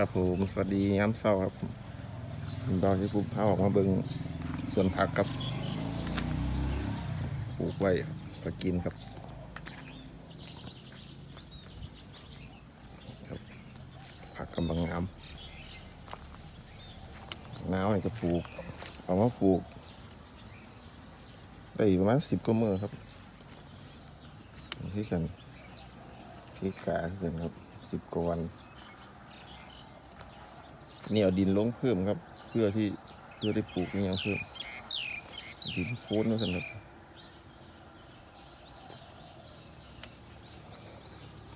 ครับผม สวัสดีย้ำเศร้าครับผมดอยที่ปุ๊บพาออกมาเบิ่งสวนผักครับปลูกไว้ก็กินครับครับผักกำลังงามน้าวนี่ก็ปลูก เอามาปลูก ได้ประมาณสิบกว่ามือครับที่กันที่กาที่กันครับสิบกว่าวัน เนี่เอาดินลงเพิ่มครับ เพื่อที่เพื่อได้ปลูกเนี่ยเพิ่มดินโค้นนั่นครับ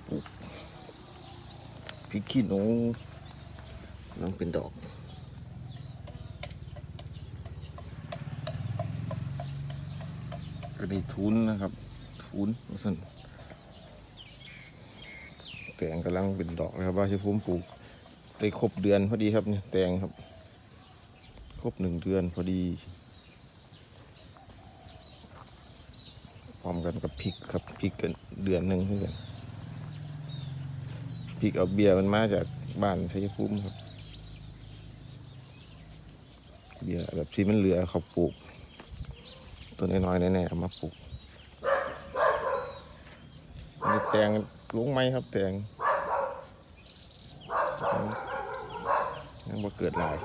ปลูกพริกขี้หนูน้องเป็นดอกก็ได้ทุนนะครับ ทุนว่าสั่นแตงกำลังเป็นดอกนะครับว่าจะพุ่มปลูก ได้ครบเดือนพอดีครับเนี่ยแตงครับ ครบหนึ่งเดือนพอดีพร้อมกันกับพริกครับพริกกันเดือนหนึ่งเพื่อนพริกเอาเบียร์มันมาจากบ้านชัยภูมิครับเบียร์แบบที่มันเหลือเขาปลูกต้นน้อยๆแน่ๆมาปลูกมีแตงลุงไหมครับแตง ยังบ่เกิดหลาย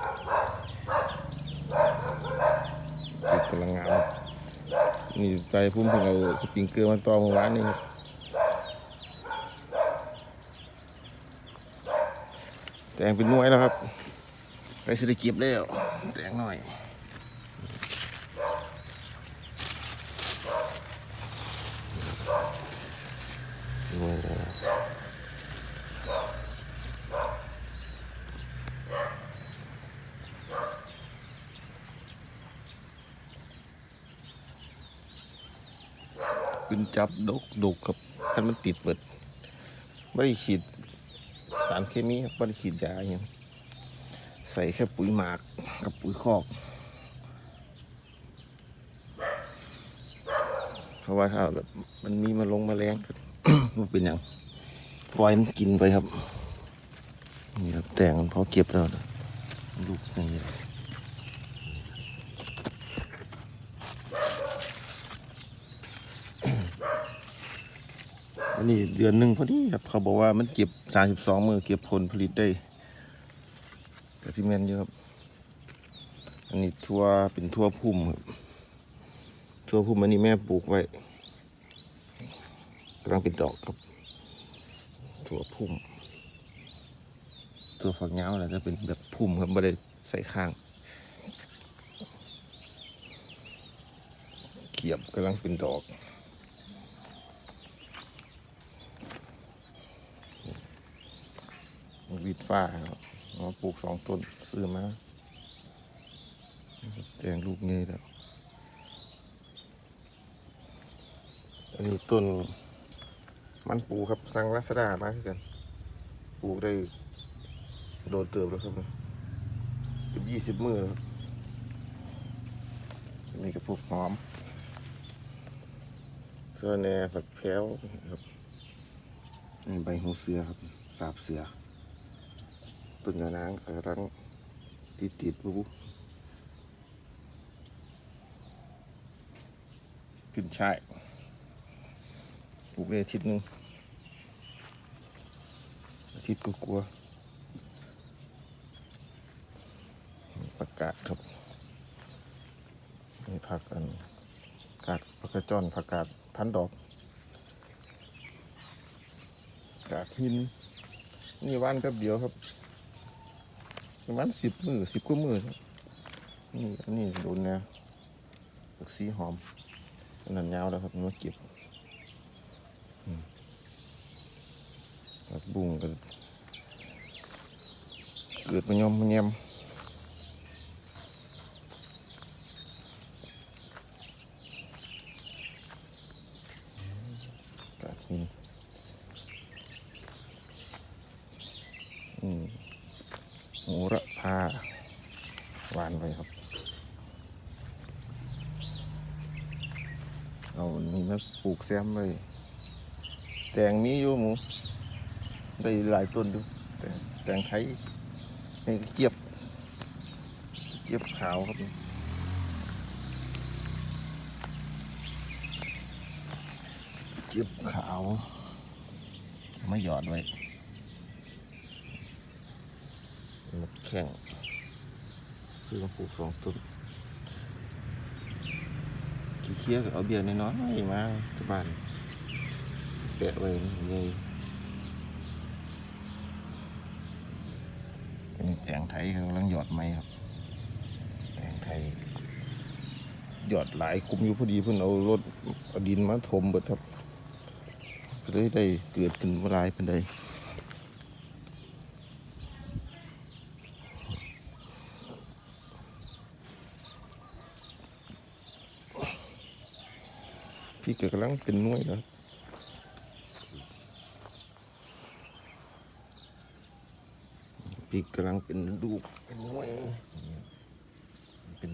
ติดกำลังงามนี่ไปพุ่มเพิ่งเอาสปริงเกอร์มาต่อเมื่อวานนี่ครับแต่งเป็นน่วยแล้วครับไปสิได้เก็บแล้ว แต่งหน่อยโอ้ ขึ้นจับดกดกครับคันมันติดเปิดไม่ได้ฉีดสารเคมีไม่ได้ฉีดยาอย่างใส่แค่ปุ๋ยหมากกับปุ๋ยคอก เพราะว่าถ้าแบบมันมีมาลงมาแรงมันเป็นอย่างปล่อยมันกินไปครับ นี่ครับแต่งมันพอเก็บแล้วนะลูกอย่างนี้ อันนี้เดือนหนึ่งพอดีครับ เขาบอกว่ามันเก็บสามสิบสองมือเก็บผลผลิตได้กระทิเมนเยอะครับ อันนี้ทั่วเป็นทั่วพุ่มครับทั่วพุ่มอันนี้แม่ปลูกไว้กำลังเป็นดอกครับทั่วพุ่มตัวฝักยาวอะไรจะเป็นแบบพุ่มครับไม่ได้ใส่ข้าง เขียบกำลังเป็นดอก วีดฟ้าครับมาปลูกสองต้นซื้อมาแตงลูกเงยแล้วอันนี้ต้นมันปลูกครับสั่งรัศดามาคือกัน ปลูกได้โดนเติบแล้วครับเกือบยี่สิบมือแล้วครับนี่ก็ปลูกหอมเสื้อแน่ผักแพ้วครับใบหูเสือครับ สาบเสือ ต้นยานางกำลังติดติดบุบขึ้นช่ายปลูกได้อาทิตย์นึงอาทิตย์ก็กลัวๆประกาศครับนี่ผักกันกาดผักกระจอนผักกาดพันดอกกาดหินนี่วันแป๊บเดียวครับ ประมาณสิบมือสิบกว่ามือนี่อันนี้โดนแนวผักสีหอมอันนั้นยาวแล้วครับมาเก็บผักบุ้งก็เกิดมายอมมาแยมกาดหินอืม โหระพาหวานไปครับ เอาอั นนี้มาปลูกแซมเลยแตงมีอยู่หมู ได้หลายต้นดูแต่แตงไทยนี่เจี๊ยบเจี๊ยบขาวครับเจี๊ยบขาวไม่หยอดไว้หมดแข้งซื้อมาปลูกสองต้น เคี้ยวก็เอาเบียร์น้อยๆมาที่บ้านแปะไว้นี่ไงเป็นแจงไทยกำลังหยอดไม้ครับแจงไทยหยอดหลายคุมอยู่พอดีเพิ่นเอารถเอาดินมาถมเบิดครับก็เลยได้เกิดขึ้นมาหลายเป็นได พี่ก็กำลังเป็นน่วยแล้วพี่กำลังเป็นลูกเป็นน่วยเป็น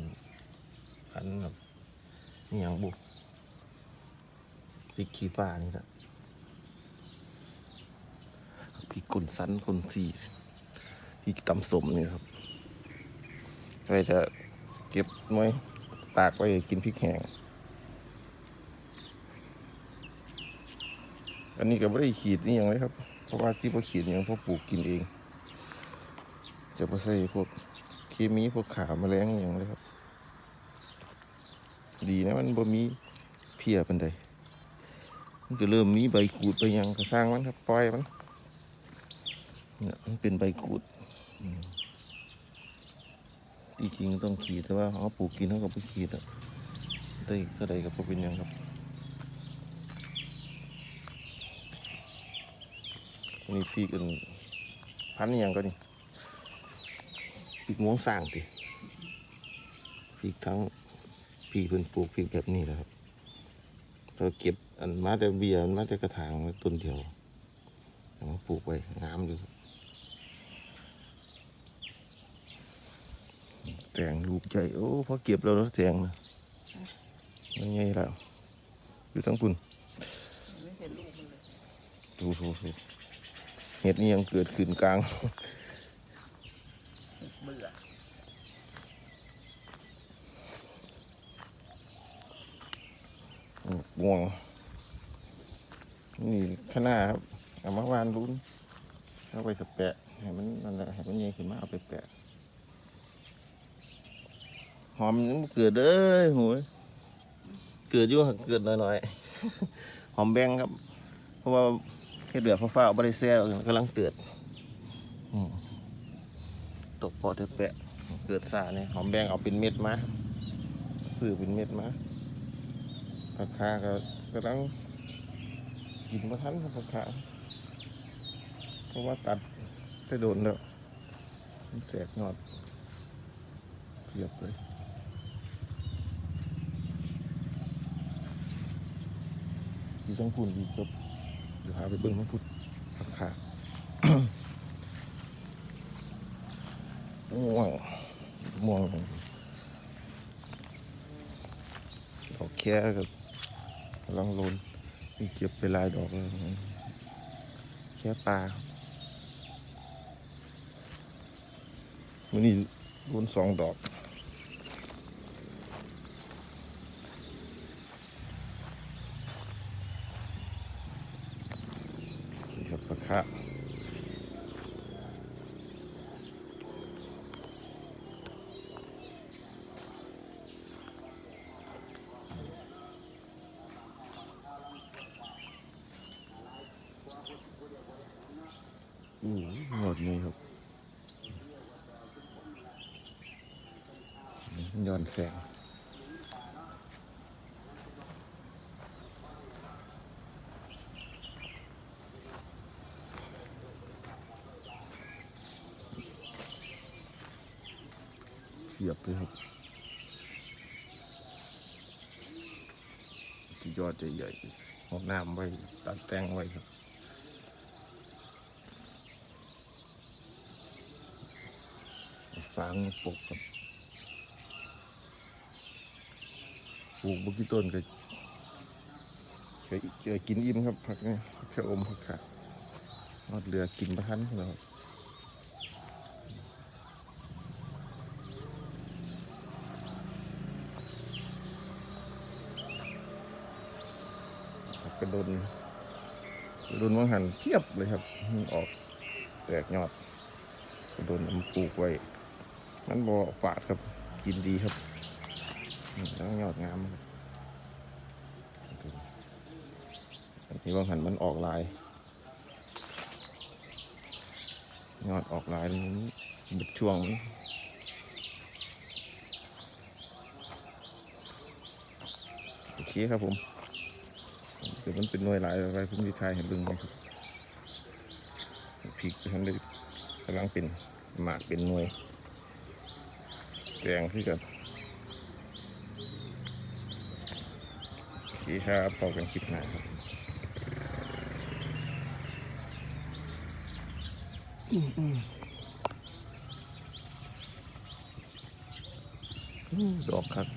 พันแบบนี่อยังบุกพี่ขี้ฟ้านี่แหละพี่กุนสันกุนสีพี่ตำสมนี่ครับไว้จะเก็บหน่วยตากไว้กินพริกแห้ง อันนี้ก็ไม่ได้ขีดนี่ยังเลยครับ เพราะว่าที่พอขีดนี่เพราปลูกกินเอง จะไม่ใส่พวกเคมีพวกขาแมลงอย่างเลยครับ ดีนะมันบ่มีเพียเป็นใดมันก็เริ่มมีใบขูดไปยังก็สร้างมันครับปล่อยมันเนี่ยมันเป็นใบขูดที่จริงต้องขีดแต่ว่าเขาปลูกกินเขาก็ไม่ขีดอะได้เท่าใดก็บ่เป็นยังครับ นนี้พีกันพันนี่ยังก็นี่พีกม่วงสร้างติพีกทั้งพีกเป็นปลูกพีกแบบนี้แหละครับเราเก็บอันมาแต่เบียร์มาแต่กระถางไว้ต้นเดียวเอามาปลูกไว้งามอยู่ครับแตงลูกใหญ่โอ้พอเก็บแล้วเนอะแตงนะมันใหญ่แล้วอยู่ทั้งปุ่นไม่เห็นลูกมันเลยดูดูดู เห็ดนี่ยังเกิดขึ้นกลางเบื่อม่วง นี่ข้างหน้าครับเอามาวานรุ้นเอาไปสแปะให้มันนั่นแหละให้มันใหญ่ขึ้นมาเอาไปแปะหอมยังบ่เกิดเด้อโหยเกิดอยู่เกิดหน่อยๆหอมแบงครับ เพราะว่า เห็ดเดือดฟ้าๆเอาไปได้แซ่กำลังเกิดตกพอเถอะแปะเกิดสาเนี่ยหอมแดงเอาเป็นเม็ดมาซื้อเป็นเม็ดมาราคาก็กำลังกินมาทันครับราคาเพราะว่าตัดจะโดนแล้วแจกยอดเพียบเลยดีจังพุ่นดีครับ เดี๋ยวพาไปเบิ้งมาพุดราคาม่วงม่วงดอกแค่ก็กำลังลนมีเก็บไปลายดอกแล้วแค่ปลาวันนี้โลนสองดอกนี่ครับปลาคะ อืมหมดนี้ครับย้อนแสงเทียบเลยครับที่ยอดใหญ่ๆเอาน้ำไว้ตัดแต่งไว้ครับ งปกครับปลูกบุกี้ต้นก็ก็กินอิ่มครับผักนี่ผักอมผักขาดนอดเรือกินประทันเรากระดนกระดนวังหันเทียบเลยครับ ออกแตกยอดกระดนมันปลูกไว้ มันบ่ฝาดครับ กินดีครับนี่แล้วยอดงามครับอันนี้วังหันมันออกลาย ยอดออกลายมันบุดช่วงโอเคครับผมเดี๋ยวมันเป็นหน่วยหลายอะไรผมจะทายให้เบิ่งนะครับพริกท่านได้กำลังเป็นหมากเป็นหน่วย แดงที่กันโอเคครับพอกันคลิปหน้าครับอืมดอกครับ